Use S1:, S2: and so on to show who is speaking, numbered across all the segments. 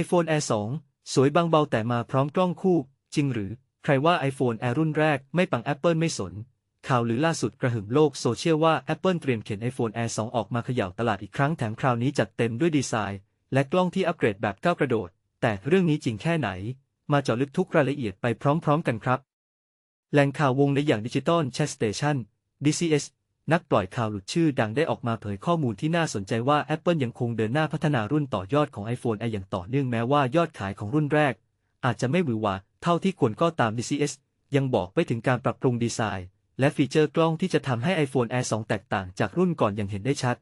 S1: iPhone Air 2 สวยบางเบาแต่มาพร้อมกล้องคู่ จริงหรือ ใครว่า iPhone Air รุ่นแรกไม่ปัง Apple ไม่สน ข่าวหรือล่าสุดกระหึ่มโลกโซเชียลว่า Apple เตรียมเข็น iPhone Air 2 ออกมาเขย่าตลาดอีกครั้งแถมคราวนี้จัดเต็มด้วยดีไซน์ และกล้องที่อัปเกรดแบบก้าวกระโดด แต่เรื่องนี้จริงแค่ไหน มาเจาะลึกทุกรายละเอียดไปพร้อม ๆ กันครับ แหล่งข่าววงในอย่างดิจิตอลแชสเตชัน DCS นักปล่อยข่าวหลุดชื่อดังได้ออกมาเผยข้อมูลที่น่าสนใจว่า Apple ยังคงเดินหน้าพัฒนารุ่นต่อยอดของ iPhone Air อย่างต่อเนื่องแม้ว่ายอดขายของรุ่นแรก อาจจะไม่หวือหวาเท่าที่ควรก็ตาม DCS ยังบอกไปถึงการปรับปรุงดีไซน์ และฟีเจอร์กล้องที่จะทำให้ iPhone Air 2 แตกต่างจากรุ่นก่อนอย่างเห็นได้ชัด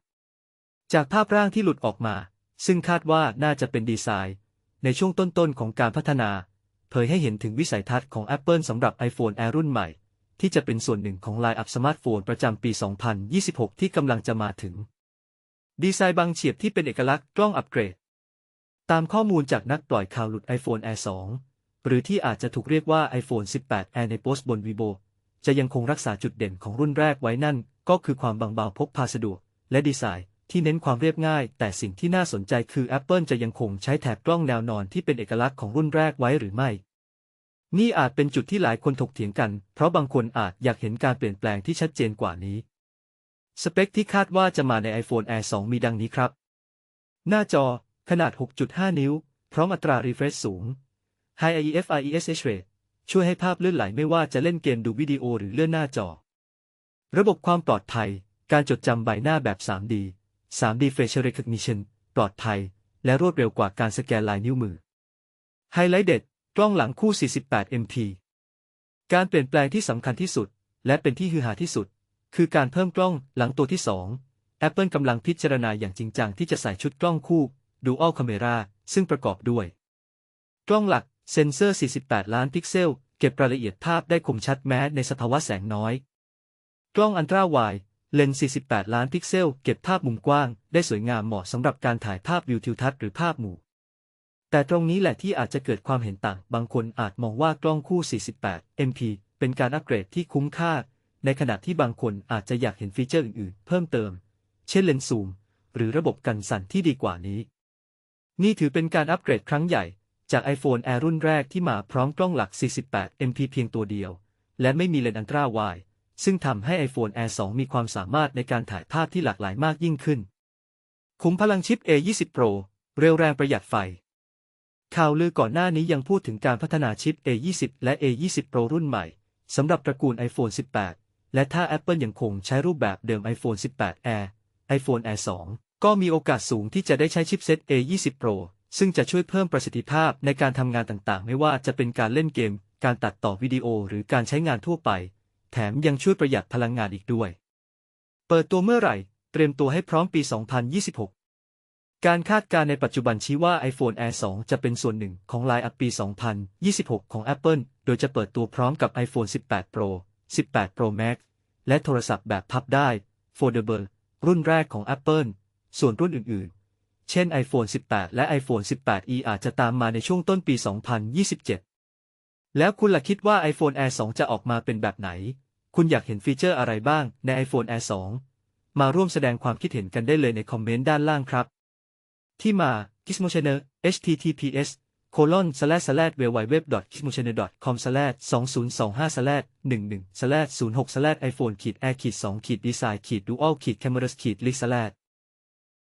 S1: จากภาพร่างที่หลุดออกมา ซึ่งคาดว่าน่าจะเป็นดีไซน์ ในช่วงต้นๆของการพัฒนา เผยให้เห็นถึงวิสัยทัศน์ของ Apple สำหรับ iPhone Air รุ่นใหม่ ที่จะเป็นส่วนหนึ่งของไลน์อัพสมาร์ทโฟนประจำปี 2026 ที่กำลังจะมาถึง ดีไซน์บางเฉียบที่เป็นเอกลักษณ์กล้องอัปเกรด ตามข้อมูลจากนักปล่อยข่าวหลุด iPhone Air 2 หรือที่อาจจะถูกเรียกว่า iPhone 18 Air ในโพสต์บน Weibo จะยังคงรักษาจุดเด่นของรุ่นแรกไว้นั่น ก็คือความบางเบาพกพาสะดวก และดีไซน์ที่เน้นความเรียบง่าย แต่สิ่งที่น่าสนใจคือ Apple จะยังคงใช้แถบกล้องแนวนอนที่เป็นเอกลักษณ์ของรุ่นแรกไว้หรือไม่ นี่อาจเป็นจุดที่หลายคนถกเถียงกัน เพราะบางคนอาจอยากเห็นการเปลี่ยนแปลงที่ชัดเจนกว่านี้ สเปคที่คาดว่าจะมาใน iPhone Air 2 มีดังนี้ครับ หน้าจอขนาด 6.5 นิ้ว พร้อมอัตรา refresh สูง High IEF IESH rate ช่วยให้ภาพเลื่อนไหลไม่ว่าจะเล่นเกมดูวิดีโอหรือเลื่อนหน้าจอ ระบบความปลอดภัย การจดจำใบหน้าแบบ 3D 3D Facial Recognition ปลอดภัย และรวดเร็วกว่าการสแกนลายนิ้วมือ ไฮไลท์เด็ด กล้องหลังคู่ 48 MP การเปลี่ยนแปลงที่สำคัญที่สุด และเป็นที่ฮือฮาที่สุด คือการเพิ่มกล้องหลังตัวที่ 2 Apple กำลังพิจารณาอย่างจริงจังที่จะใส่ชุดกล้องคู่ Dual Camera ซึ่งประกอบด้วย กล้องหลักเซนเซอร์ 48 ล้านพิกเซล เก็บรายละเอียดภาพได้คมชัดแม้ในสภาวะแสงน้อย กล้องอันตราไวเลนส์ 48 ล้านพิกเซล เก็บภาพมุมกว้าง ได้สวยงามเหมาะสำหรับการถ่ายภาพวิวทิวทัศน์หรือภาพหมู่ แต่ตรงนี้แหละที่อาจจะเกิดความเห็นต่าง บางคนอาจมองว่ากล้องคู่ 48 MP เป็นการอัปเกรดที่คุ้มค่า ในขณะที่บางคนอาจจะอยากเห็นฟีเจอร์อื่นๆ เพิ่มเติม เช่นเลนส์ซูม หรือระบบกันสั่นที่ดีกว่านี้ นี่ถือเป็นการอัปเกรดครั้งใหญ่ จาก iPhone Air รุ่นแรกที่มาพร้อมกล้องหลัก 48 MP เพียงตัวเดียว และไม่มีเลนส์อันตราไวด์ซึ่งทำให้ iPhone Air 2 มีความสามารถในการถ่ายภาพที่หลากหลายมากยิ่งขึ้น คุ้มพลังชิป A20 Pro เร็วแรงประหยัดไฟ ข่าวลือก่อนหน้านี้ยังพูดถึงการพัฒนาชิป A20 และ A20 Pro รุ่นใหม่ สำหรับตระกูล iPhone 18 และถ้า Apple ยังคงใช้รูปแบบเดิม iPhone 18 Air iPhone Air 2 ก็มีโอกาสสูงที่จะได้ใช้ชิปเซ็ต A20 Pro ซึ่งจะช่วยเพิ่มประสิทธิภาพในการทำงานต่างๆ ไม่ว่าจะเป็นการเล่นเกม การตัดต่อวิดีโอหรือการใช้งานทั่วไป แถมยังช่วยประหยัดพลังงานอีกด้วย เปิดตัวเมื่อไหร่ เตรียมตัวให้พร้อมปี 2026 การคาดการณ์ในปัจจุบันชี้ว่า iPhone Air 2 จะเป็นส่วนหนึ่งของไลน์อัพปี 2026 ของ Apple โดยจะเปิดตัวพร้อมกับ iPhone 18 Pro 18 Pro Max และโทรศัพท์แบบพับได้ Foldable รุ่นแรกของ Apple ส่วนรุ่นอื่นๆ เช่น iPhone 18 และ iPhone 18e อาจจะตามมาในช่วงต้นปี 2027 แล้วคุณล่ะคิดว่า iPhone Air 2 จะออกมาเป็นแบบไหน คุณอยากเห็นฟีเจอร์อะไรบ้างใน iPhone Air 2 มาร่วมแสดงความคิดเห็นกันได้เลยในคอมเมนต์ด้านล่างครับ ที่มา k i s m o c h a n n e l https colon slash slash www k i s m o c h a n n e l com slash 2025 slash 11 slash 06 slash iphone ขีด air ขีด2ขีด design ขีด dual ขีด cameras ขีด lig slash